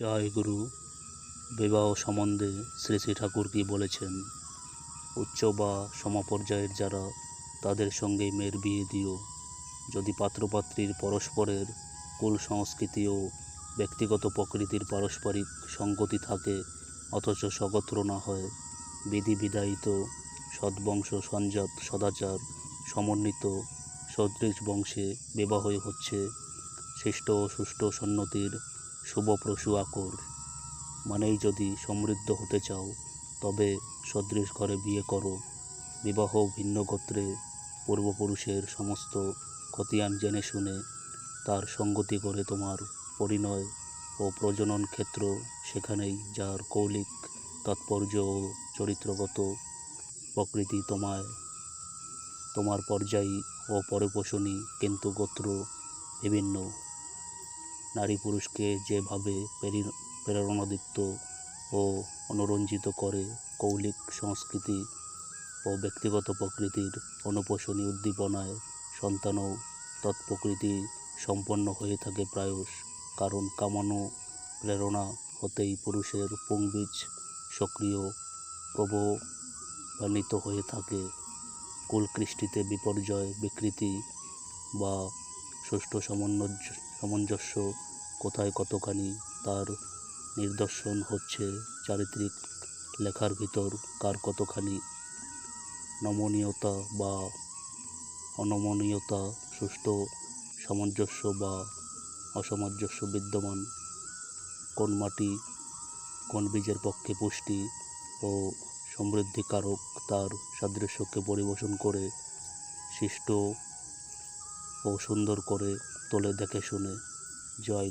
জয় গুরু। বিবাহ সম্বন্ধে শ্রী শ্রী ঠাকুর কি বলেছেন, উচ্চ বা সমপর্যায়ের যারা তাদের সঙ্গে মেয়ের বিয়ে দিও। যদি পাত্রপাত্রীর পরস্পরের কুল সংস্কৃতি ও ব্যক্তিগত প্রকৃতির পারস্পরিক সঙ্গতি থাকে, অথচ সগত্র না হয়, বিধি বিধায়িত সদ্বংশ সঞ্জাত, সদাচার, সমন্বিত, সদৃশ বংশে বিবাহই হচ্ছে, শিষ্ট ও সুষ্ঠু সন্নতির শুভপ্রসূ আকর মানেই যদি সমৃদ্ধ হতে চাও, তবে সদৃশ ঘরে বিয়ে করো। বিবাহ ভিন্ন গোত্রে পূর্বপুরুষের সমস্ত খতিয়ান জেনে শুনে তার সঙ্গতি করে তোমার পরিণয় ও প্রজনন ক্ষেত্র সেখানেই যার কৌলিক তাৎপর্য ও চরিত্রগত প্রকৃতি তোমায়। তোমার পর্যায়ী ও পরিপোষণী কিন্তু গোত্র বিভিন্ন। নারী পুরুষকে যেভাবে প্রেরি- প্রেরণাদীপ্ত ও অনুরঞ্জিত করে কৌলিক সংস্কৃতি ও ব্যক্তিগত প্রকৃতির অনুপোষণী উদ্দীপনায় সন্তানও তৎপ্রকৃতি সম্পন্ন হয়ে থাকে প্রায়শ। কারণ কামানো, প্রেরণা হতেই পুরুষের পুংবীজ সক্রিয় প্রবহিত হয়ে থাকে। কুলকৃষ্টিতে বিপর্যয়, বিকৃতি বা সুষ্ঠু সামঞ্জস্য কোথায় কতখানি তার নিদর্শন হচ্ছে চারিত্রিক লেখার ভিতর, কার কতখানি নমনীয়তা বা অনমনীয়তা, সুষ্ঠু, সামঞ্জস্য বা অসামঞ্জস্য বিদ্যমান, কোন মাটি, কোন বীজের পক্ষে পুষ্টি ও সমৃদ্ধিকারক, তার সাদৃশ্যকে পরিবেশন করে, সৃষ্ট ও সুন্দর করে তোলে দেখে শুনে। জয়